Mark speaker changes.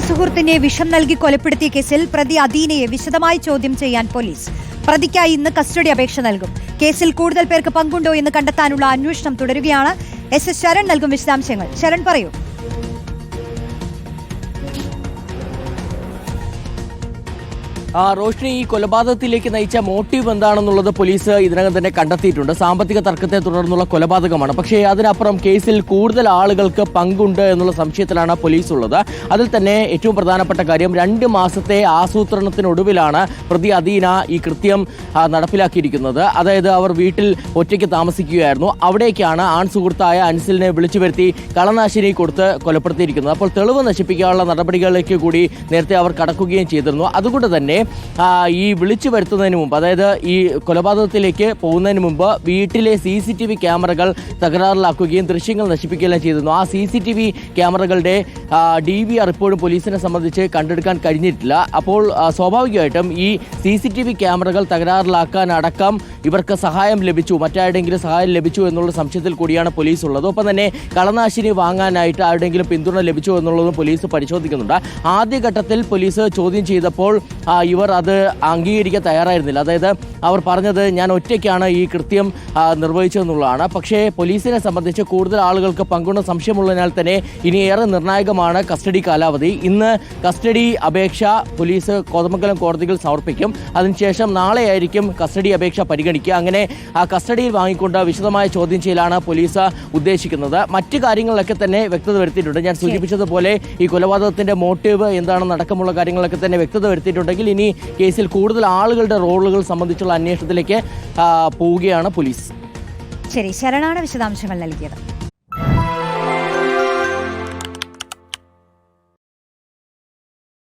Speaker 1: സുഹൃത്തിനെ വിഷം നൽകി കൊലപ്പെടുത്തിയ കേസിൽ പ്രതി അദീനയെ വിശദമായി ചോദ്യം ചെയ്യാൻ പോലീസ്. പ്രതിക്കായി ഇന്ന് കസ്റ്റഡി അപേക്ഷ നൽകും. കേസിൽ കൂടുതൽ പേർക്ക് പങ്കുണ്ടോ എന്ന് കണ്ടെത്താനുള്ള അന്വേഷണം തുടരുകയാണ്. എസ്. എസ്. ശരൺ നൽകും വിശദാംശങ്ങൾ. ശരൺ പറയൂ.
Speaker 2: റോഷ്നി ഈ കൊലപാതകത്തിലേക്ക് നയിച്ച മോട്ടീവ് എന്താണെന്നുള്ളത് പോലീസ് ഇതിനകം തന്നെ കണ്ടെത്തിയിട്ടുണ്ട്. സാമ്പത്തിക തർക്കത്തെ തുടർന്നുള്ള കൊലപാതകമാണ്. പക്ഷേ അതിനപ്പുറം കേസിൽ കൂടുതൽ ആളുകൾക്ക് പങ്കുണ്ട് എന്നുള്ള സംശയത്തിലാണ് പോലീസ് ഉള്ളത് അതിൽ തന്നെ ഏറ്റവും പ്രധാനപ്പെട്ട കാര്യം രണ്ട് മാസത്തെ ആസൂത്രണത്തിനൊടുവിലാണ് പ്രതി അദീന ഈ കൃത്യം ആ, നടപ്പിലാക്കിയിരിക്കുന്നത്. അതായത് അവർ വീട്ടിൽ ഒറ്റയ്ക്ക് താമസിക്കുകയായിരുന്നു. അവിടേക്കാണ് ആൺ സുഹൃത്തായ അൻസിലിനെ വിളിച്ചു വരുത്തി കളനാശിനി കൊടുത്ത് കൊലപ്പെടുത്തിയിരിക്കുന്നത്. അപ്പോൾ തെളിവ് നശിപ്പിക്കാനുള്ള നടപടികളിലേക്ക് കൂടി നേരത്തെ അവർ കടക്കുകയും ചെയ്തിരുന്നു. അതുകൊണ്ട് തന്നെ ആ, ഈ വിളിച്ചു വരുത്തുന്നതിന് മുമ്പ് അതായത് ഈ കൊലപാതകത്തിലേക്ക് പോകുന്നതിന് മുമ്പ് വീട്ടിലെ സി സി ടി വി ക്യാമറകൾ തകരാറിലാക്കുകയും ദൃശ്യങ്ങൾ നശിപ്പിക്കുകയും ചെയ്തിരുന്നു. ആ സി സി ടി വി ക്യാമറകളുടെ ഡി വി ആർ ഇപ്പോഴും പോലീസിനെ സംബന്ധിച്ച് കണ്ടെടുക്കാൻ കഴിഞ്ഞിട്ടില്ല. അപ്പോൾ സ്വാഭാവികമായിട്ടും ഈ സി സി ടി വി ക്യാമറകൾ തകരാറിലാക്കാൻ അടക്കം ഇവർക്ക് സഹായം ലഭിച്ചു. മറ്റാരുടെങ്കിലും സഹായം ലഭിച്ചു എന്നുള്ള സംശയത്തിൽ കൂടിയാണ് പോലീസ് ഉള്ളത് ഒപ്പം തന്നെ കളനാശിനി വാങ്ങാനായിട്ട് ആരുടെങ്കിലും പിന്തുണ ലഭിച്ചു എന്നുള്ളതും പോലീസ് പരിശോധിക്കുന്നുണ്ട്. ആദ്യഘട്ടത്തിൽ പോലീസ് ചോദ്യം ചെയ്തപ്പോൾ ഇവർ അത് അംഗീകരിക്കാൻ തയ്യാറായിരുന്നില്ല. അതായത് അവർ പറഞ്ഞത് ഞാൻ ഒറ്റയ്ക്കാണ് ഈ കൃത്യം നിർവഹിച്ചതെന്നുള്ളതാണ്. പക്ഷേ പോലീസിനെ സംബന്ധിച്ച് കൂടുതൽ ആളുകൾക്ക് പങ്കുണ്ട സംശയമുള്ളതിനാൽ തന്നെ ഇനി ഏറെ നിർണായകമാണ് കസ്റ്റഡി കാലാവധി. ഇന്ന് കസ്റ്റഡി അപേക്ഷ പോലീസ് കോതമംഗലം കോടതിയിൽ സമർപ്പിക്കും. അതിനുശേഷം നാളെയായിരിക്കും കസ്റ്റഡി അപേക്ഷ പരിഗണിക്കുക. അങ്ങനെ ആ കസ്റ്റഡിയിൽ വാങ്ങിക്കൊണ്ട് വിശദമായ ചോദ്യം ചെയ്യലാണ് പോലീസ് ഉദ്ദേശിക്കുന്നത്. മറ്റു കാര്യങ്ങളിലൊക്കെ തന്നെ വ്യക്തത വരുത്തിയിട്ടുണ്ട്. ഞാൻ സൂചിപ്പിച്ചതുപോലെ ഈ കൊലപാതകത്തിന്റെ മോട്ടീവ് എന്താണെന്ന് അടക്കമുള്ള കാര്യങ്ങളൊക്കെ തന്നെ വ്യക്തത വരുത്തിയിട്ടുണ്ടെങ്കിൽ ഇനി കേസിൽ കൂടുതൽ ആളുകളുടെ റോളുകൾ സംബന്ധിച്ചുള്ള അന്വേഷണത്തിലേക്ക് പോവുകയാണ് പോലീസ്.
Speaker 1: ശരി ശരണാണ് വിശദാംശങ്ങൾ നൽകിയത്.